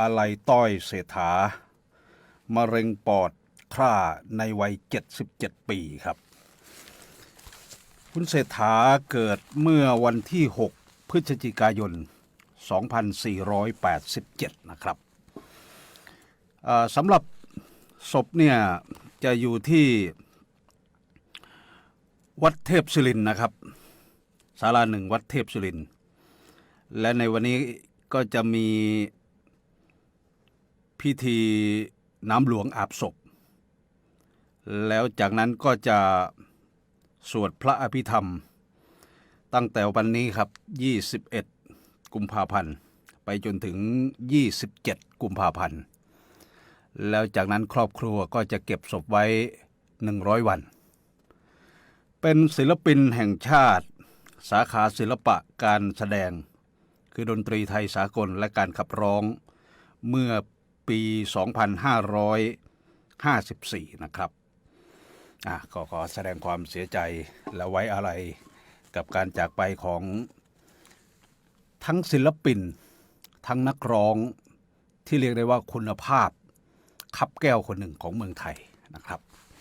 อาลัยต้อยเศรษฐามะเร็งปอดคร่าในวัย 77 ปีครับ คุณเศรษฐาเกิดเมื่อวันที่ 6 พฤศจิกายน 2487 นะครับสำหรับศพเนี่ยจะอยู่ที่วัดเทพศิรินนะครับศาลาหนึ่งวัดเทพศิรินและในวันนี้ก็จะมี พิธีน้ำหลวงอาบศพ แล้วจากนั้นก็จะสวดพระอภิธรรม ตั้งแต่วันนี้ครับ 21 กุมภาพันธ์ ไปจนถึง 27 กุมภาพันธ์ แล้วจากนั้นครอบครัวก็จะเก็บศพไว้ 100 วัน เป็นศิลปินแห่งชาติ สาขาศิลปะการแสดง คือดนตรีไทยสากลและการขับร้องเมื่อ ปี 2554 นะครับอะก็ขอแสดงความเสียใจและไว้อะไรกับการจากไปของทั้งศิลปิน ทั้งนักร้องที่เรียกได้ว่าคุณภาพขับแก้วคนหนึ่งของเมืองไทยนะครับ